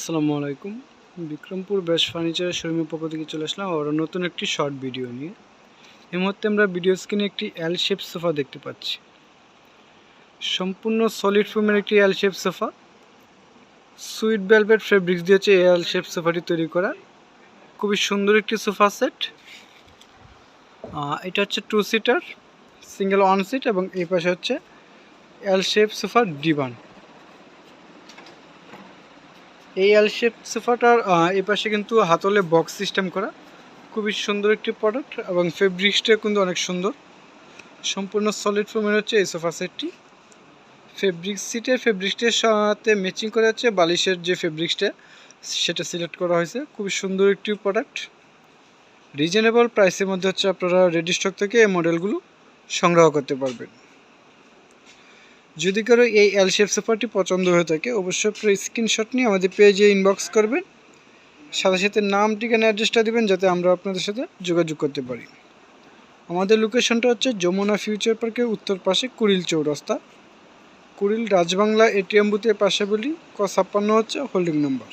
আসসালামু আলাইকুম। বিক্রমপুর বেশ ফার্নিচারের শোরুমের পক্ষ থেকে চলে আসলাম আবার নতুন একটি শর্ট ভিডিও নিয়ে। এই মুহূর্তে আমরা ভিডিও স্ক্রিনে একটি এল শেপ সোফা দেখতে পাচ্ছি। সম্পূর্ণ সলিড ফোমের একটি L shape sofa suite velvet fabrics দিয়ে হচ্ছে এল শেপ সোফাটি তৈরি করা। খুবই সুন্দর একটি সোফা সেট এটা হচ্ছে two seater single one seat এবং এই পাশে হচ্ছে এল শেপ সোফার ডিভান এই এল শেপ সোফাটার এই পাশে কিন্তু হাতলে বক্স সিস্টেম করা। খুবই সুন্দর একটি প্রোডাক্ট এবং ফেব্রিক্সটা কিন্তু অনেক সুন্দর। সম্পূর্ণ সলিড ফোমের হচ্ছে এই সোফা সেটটি ফেব্রিক্স সিটে ফেব্রিক্সটার সাথে ম্যাচিং করা হচ্ছে বালিশের যে ফেব্রিক্সটা সেটা সিলেক্ট করা হয়েছে। খুবই সুন্দর একটি প্রোডাক্ট রিজনেবল প্রাইসের মধ্যে হচ্ছে আপনারা রেডি স্টক থেকে এই মডেলগুলো সংগ্রহ করতে পারবেন। যদি কারও এই এল শেপ সোফাটি পছন্দ হয়ে থাকে, অবশ্যই আপনার স্ক্রিনশট নিয়ে আমাদের পেজে ইনবক্স করবেন। সাথে সাথে নাম, ঠিকানা অ্যাড্রেসটা দেবেন যাতে আমরা আপনাদের সাথে যোগাযোগ করতে পারি। আমাদের লোকেশনটা হচ্ছে যমুনা ফিউচার পার্কের উত্তর পাশে কুড়িল চৌরাস্তা। কুড়িল রাজবাংলা এটিএম বুথের পাশে বলি ক ছাপ্পান্ন হচ্ছে হোল্ডিং নাম্বার